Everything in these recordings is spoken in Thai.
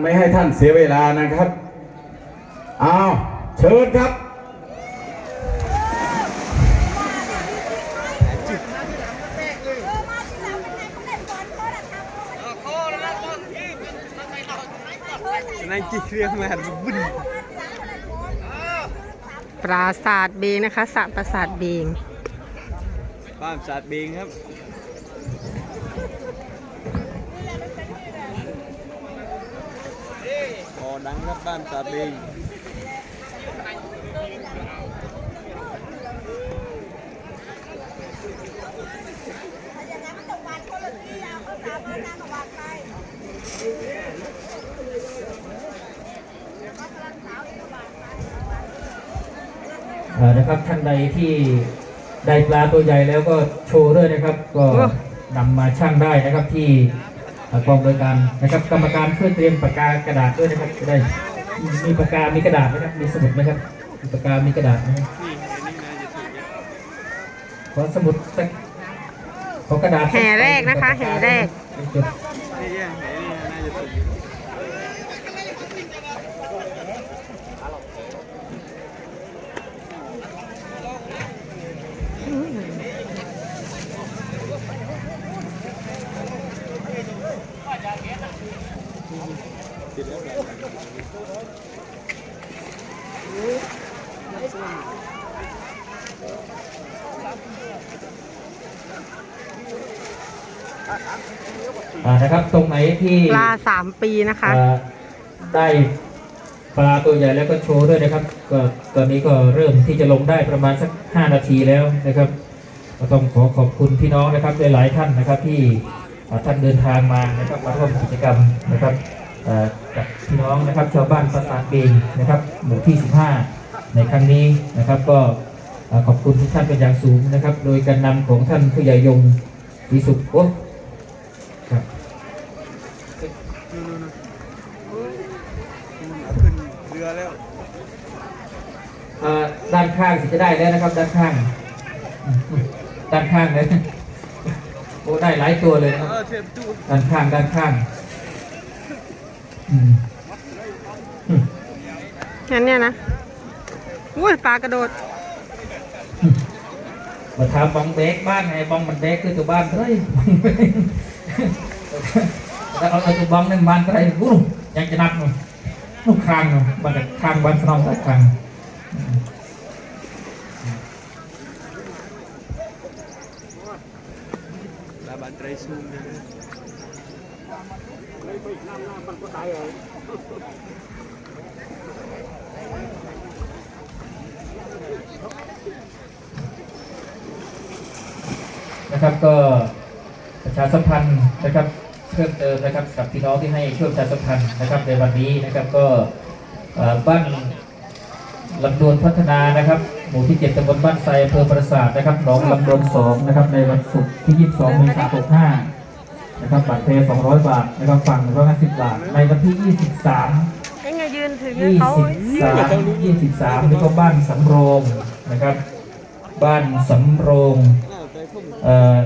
ไม่ให้ท่านเสียเวลานะครับเอาเชิญครับในกี่เครื่องมาบุญปราสาทเบงนะคะสระปราสาทเบงบ้านศาสตร์เบงครับ อดังครับบ้านศาสตร์เบงเอ่อนะครับท่านใดที่ได้ปลาตัวใหญ่แล้วก็โชว์ด้วยนะครับ ก็นำมาชั่งได้นะครับที่เอ่อ กองบริการนะครับกรรมการช่วยเตรียมปากกากระดาษด้วยนะครับจะได้มีปากกา มีกระดาษไหมครับ มีสมุดไหมครับมีปากกา มีกระดาษไหมครับนี่อันนี้น่าจะถูกเยอะขอสมุดสักขอกระดาษสัแห่แรกนะคะแห่แรกจด นี่แย่ไหนนี่น่าจะถูกเยอะ อ่านะครับตรงไหนที่ปลาสามปีนะคะเอ่อได้ปลาตัวใหญ่แล้วก็โชว์ด้วยนะครับก็ตอนนี้ก็เริ่มที่จะลงได้ประมาณสัก 5 นาทีแล้วนะครับก็ต้องขอขอบคุณพี่น้องนะครับหลายๆท่านนะครับที่เอ่อท่านเดินทางมานะครับมาร่วมกิจกรรมนะครับเอ่อกับพี่น้องนะครับชาวบ้านปราสาทเบงนะครับหมู่ที่ 15 ในครั้งนี้นะครับก็เอ่อขอบคุณทุกท่านเป็นอย่างสูงนะครับ โดยการนำของท่านผู้ใหญ่ยงศรีสุขโอ้ ครับนู่นๆๆเอาขึ้นเรือแล้วเอ่อด้านข้างสิจะได้แล้วนะครับ ด้านข้างอืมด้านข้างเลยโอ้ได้หลายตัวเลยนะเอครับอเทปตู้ด้านข้างด้านข้างอืมอืมงั้นเนี่ยนะอุ้ยปลากระโดด มาถามบองเบกบ้านไงบองมันเบกคือตัวบ้านเฮ้ยบองเบก แล้วเอาเอาตัวบองนั่นบ้านก็ได้วู้ยังจะนับหนูลูกคางหนูบ้านแต่คางบ้านสนองแต่คางอืม ลาบันไตรซูมเลยนะ นะครับก็ ประชาสัมพันธ์นะครับเพิ่มเติมนะครับกับพี่น้องที่ให้ช่วยประชาสัมพันธ์นะครับในวันนี้นะครับก็เอ่อบ้านลำดวนพัฒนานะครับ หมู่ที่7ตำบลบ้านไทรอำเภอปราสาทนะครับหนองลำดวน2นะครับในวันศุกร์ที่ 22เมษายน65นะครับบัตรเพย์200 บาทนะครับฝั่ง150บาท ในวันที่ 23เอ็งอย่ายืนถือยี่เขาสิบสามยี่สิบสามนี่ก็บ้านสำโรงนะครับ บ้านสำโรงอ้าวใจพุ่มเอ่อ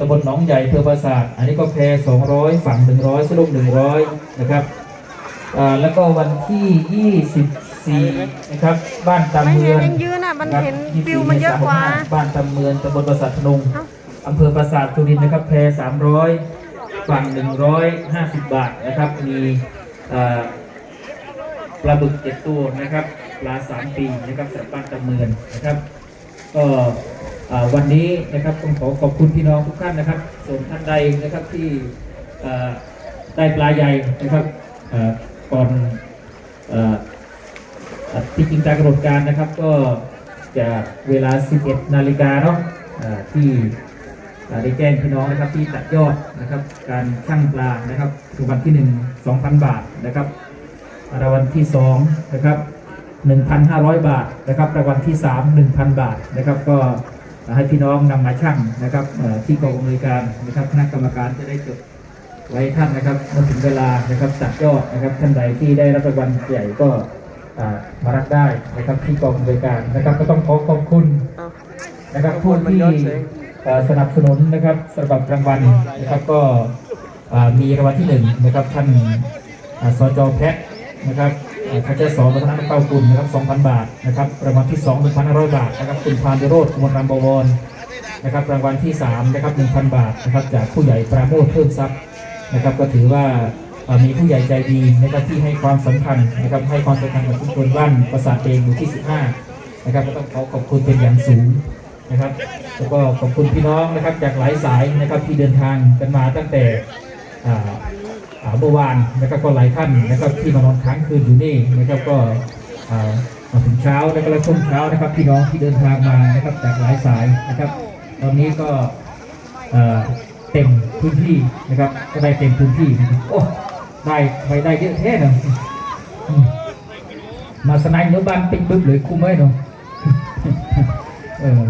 ตำบลหนองใหญ่อำเภอปราสาท อันนี้ก็แพรสองร้อยฝั่งหนึ่งร้อยสรุปหนึ่งร้อยนะครับอ่าแล้วก็วันที่ยี่สิบสี่นะครับ บ้านตำไม่เมืเห็นองเอ็งยืนอะ มันเห็น24วิวมันเยอะกว่า บ้านตำเมืองตำบลปราสาทพนงเอ้าอำเภอปราสาทสุรินทร์นะครับ แพรสามร้อยฝั่งหนึ่งร้อยห้าสิบบาทนะครับ มีเอ่อปลาบึกเจ็ดตัวนะครับ ปลาสามปีนะครับสำหรับบ้านตะเมือนนะครับ ก็อ่า วันนี้นะครับต้องขอขอบคุณพี่น้องทุกท่านนะครับ ส่วนท่านใดนะครับที่ได้ปลาใหญ่นะครับก่อนอที่จริงการกำหนดการนะครับ ก็จะเวลา 11 นาฬิกาเนาะอ่าที่ได้แจ้งพี่น้องนะครับที่ตัดยอดนะครับ การชั่งปลานะครับคือวันที่ 1 2,000 บาทนะครับรางวัลที่สองนะครับ1,500 บาทนะครับรางวัลที่ 3 1,000 บาทนะครับก็ ให้พี่น้องนำมาชั่งนะครับที่กองอำนวยการนะครับคณะกรรมการจะได้จดไว้ท่านนะครับเมื่อถึงเวลานะครับตัดยอดนะครับท่านใดที่ได้รับรางวัลใหญ่ก็มารับได้นะครับที่กองอำนวยการนะครับ ก็ต้องขอขอบคุณนะครับผู้ที่สนับสนุนนะครับสำหรับรางวัลนะครับก็มีรางวัลที่หนึ่งนะครับท่านสจแพทนะครับ อ่าขจสวัฒนเก้ากุลนะครับ 2,000 บาทนะครับรางวัลที่ 2 1,500 บาทนะครับคุณพานวิโรธกุมรรำบวรนะครับรางวัลที่3นะครับ1,000 บาทนะครับจากผู้ใหญ่ปราโมทเพิ่มทรัพย์นะครับ ก็ถือว่ามีผู้ใหญ่ใจดีนะครับที่ให้ความสำคัญนะครับให้ความสำคัญกับชุมชนบ้านประสาทเตงหมู่ที่ 15 นะครับก็ต้องขอขอบคุณเป็นอย่างสูงนะครับแล้วก็ขอบคุณพี่น้องนะครับจากหลายสายนะครับที่เดินทางกันมาตั้งแต่ เมื่อวานนะครับก็หลายท่านนะครับที่มานอนค้างคืนอยู่นี่นะครับก็มาถึงเช้าแล้วก็แล้วช่วงเช้านะครับพี่น้องที่เดินทางมานะครับจากหลายสายนะครับ ตอนนี้ก็เต็มพื้นที่นะครับก็ได้เต็มพื้นที่นะครับโอ้ได้ไปได้เยอะแท้เนาะมาสนายเนื้อบ้านเป็นบึ้มเลยคุ้มไหมเนาะ เออ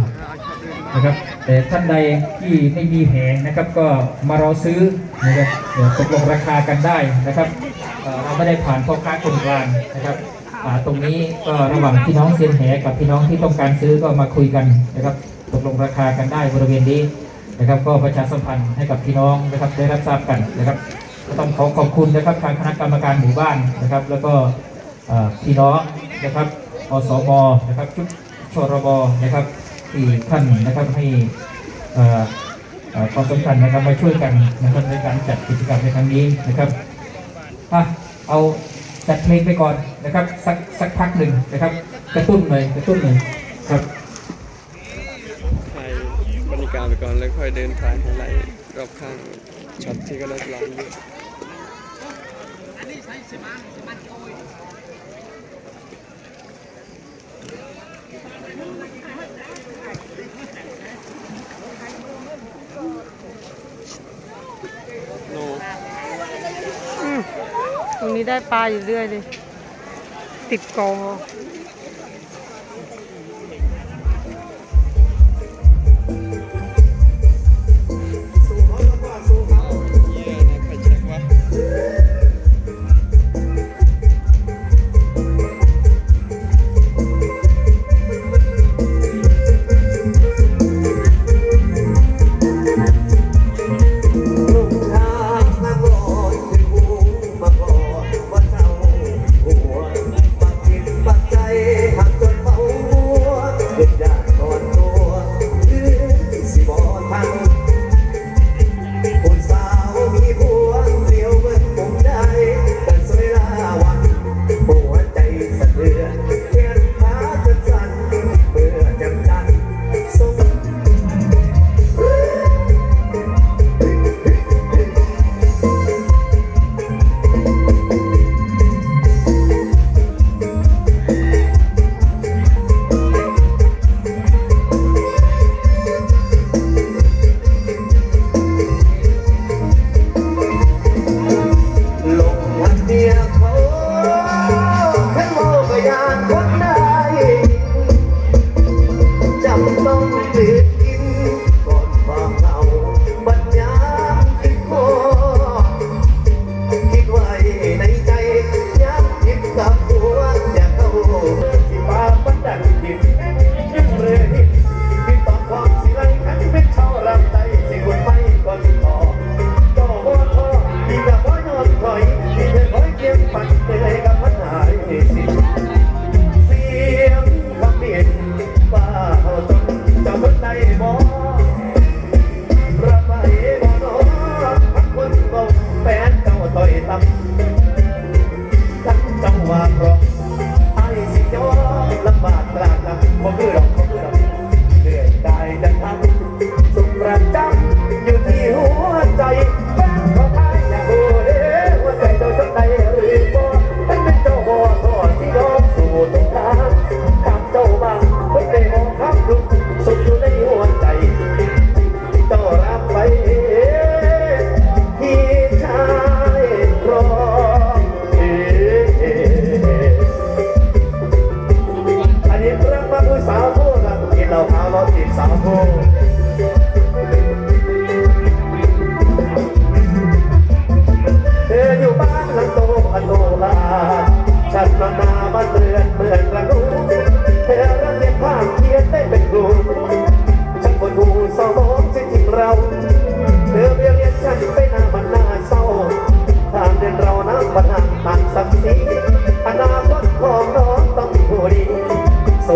นะครับ แต่ท่านใดที่ไม่มีแผงนะครับ ก็มารอซื้อนะครับตกลงราคากันได้นะครับเราไม่ได้ผ่านพ่อค้าคนกลางนะครับตรงนี้ก็ระหว่างพี่น้องเซียนแหกับพี่น้องที่ต้องการซื้อก็มาคุยกันนะครับตกลงราคากันได้บริเวณนี้นะครับ ก็ประชาสัมพันธ์ให้กับพี่น้องนะครับได้รับทราบกันนะครับก็ต้องขอขอบคุณนะครับทางคณะกรรมการหมู่บ้านนะครับ แล้วก็พี่น้องนะครับอสมนะครับชุดชรบนะครับ ที่ท่านนะครับให้ความสำคัญนะครับมาช่วยกันนะครับในการจัดกิจกรรมในครั้งนี้นะครับอะเอาจัดเพลงไปก่อนนะครับ สักสักพักหนึ่งนะครับ กระตุ้นเลยกระตุ้นเลยครับถ่ายบรรยากาศไปก่อนแล้วค่อยเดินถ่ายไฮไลรอบข้างช็อตที่ก็ได้ร้านเยอะ โนตรงนี้ได้ปลาอยู่เรื่อยเลย ติดกอง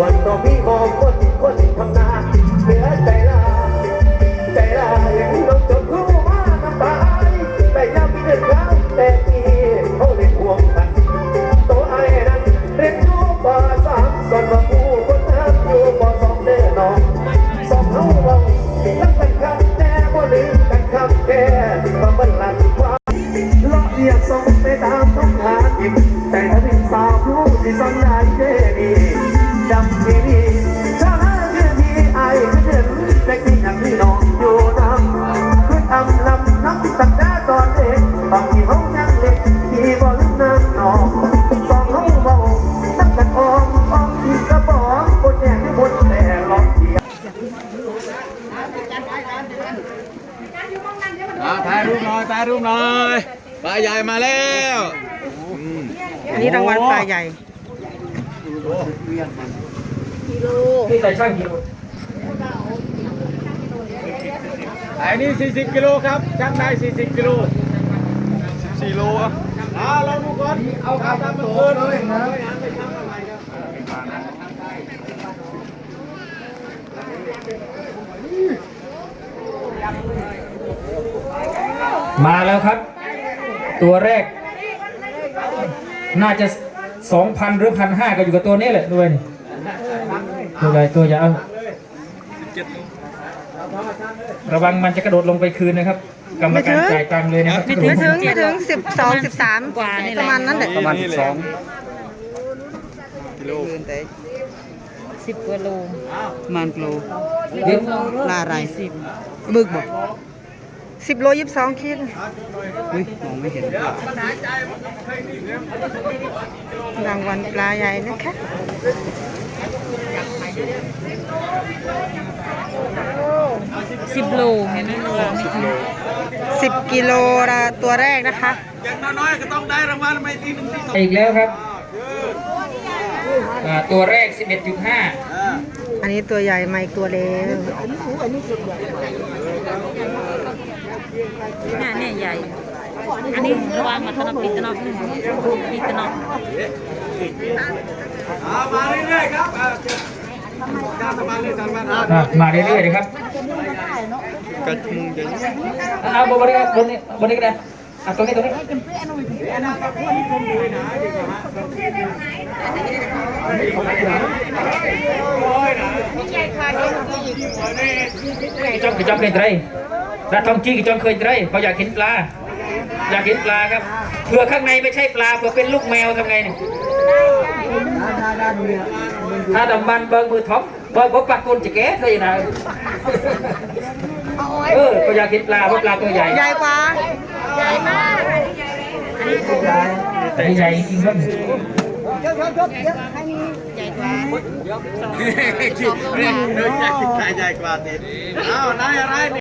วันตัวพี่มองคนติดคนติดทำนาเหลือใจลาใจลาอย่างนี้น้องจบคู่มาน้ำตายได้น้ำเดือดร้าวแต่พี่เขาเล่นห่วงกันตัวไอ้นั้นเรียนรู้ป่าสามส่วนมาผู้คนนั้นอยู่บ่สองแน่นอนสองเฮาเราลักกันครับแต่ว่าลืมกันครับแค่ความบันลังความหลาะเอียดสองไปตาม อ่าถ่ายรูปหน่อยถ่ายรูปหน่อยปลาใหญ่มาแล้วอันนี้รางวัลปลาใหญ่กิโลใส่ช่างกิโลอันนี้ 40 กิโลครับช่างได้ 40 กิโล4โลอะอ่าลองดูก่อน เอาขาตามมาเกินเลย มาแล้วครับ ตัวแรก น่าจะสองพันหรือพันห้าก็อยู่กับตัวนี้แหละด้วยนี่ตัวใหญ่ตัวใหญ่เอาระวังมันจะกระโดดลงไปคืนนะครับ กรรมการจ่ายตังค์เลยนะครับไม่ถึงไม่ถึงสิบสองสิบสามกว่านี่ประมาณนั้นแหละประมาณ12กิโลสิบกว่าโลมันโลเดี๋ยวปลาอะไรบึกบอก สิบโลยี่สิบสองขีดอุ้ยมองไม่เห็นรางวัลปลาใหญ่นะคะสิบโลเห็นไหมโลสิบกิโลละตัวแรกนะคะอีกแล้วครับอ่าตัวแรก 11.5 อันนี้ตัวใหญ่มาอีกตัวเล็ก เนี่ยเนี่ยใหญ่ อันนี้ระวังมาตนอปีตนอบปีตนอบมาเรื่อยๆครับมาเรื่อยๆนะครับกระทุงจะเอาบนนี้บนนี้บนนี้ก็ได้อะตรงนี้ตรงนี้ จอมกี่จอมเคยไตรปลาทองจี้กี่จอมเคยไตรเขาอยากเห็นปลา อยากเห็นปลาครับเผื่อข้างในไม่ใช่ปลาเผื่อเป็นลูกแมวทำไงเนี่ยถ้าดำมันเบิ้งมือท็อปเบิ้งพบปลากุนจะแก้เลยนะเออเขาอยากเห็นปลาเพราะปลาตัวใหญ่ใหญ่กว่าแต่ใหญ่จริงๆครับ เดินใหญ่ใหญ่กว่าติดอ้าวนายอะไร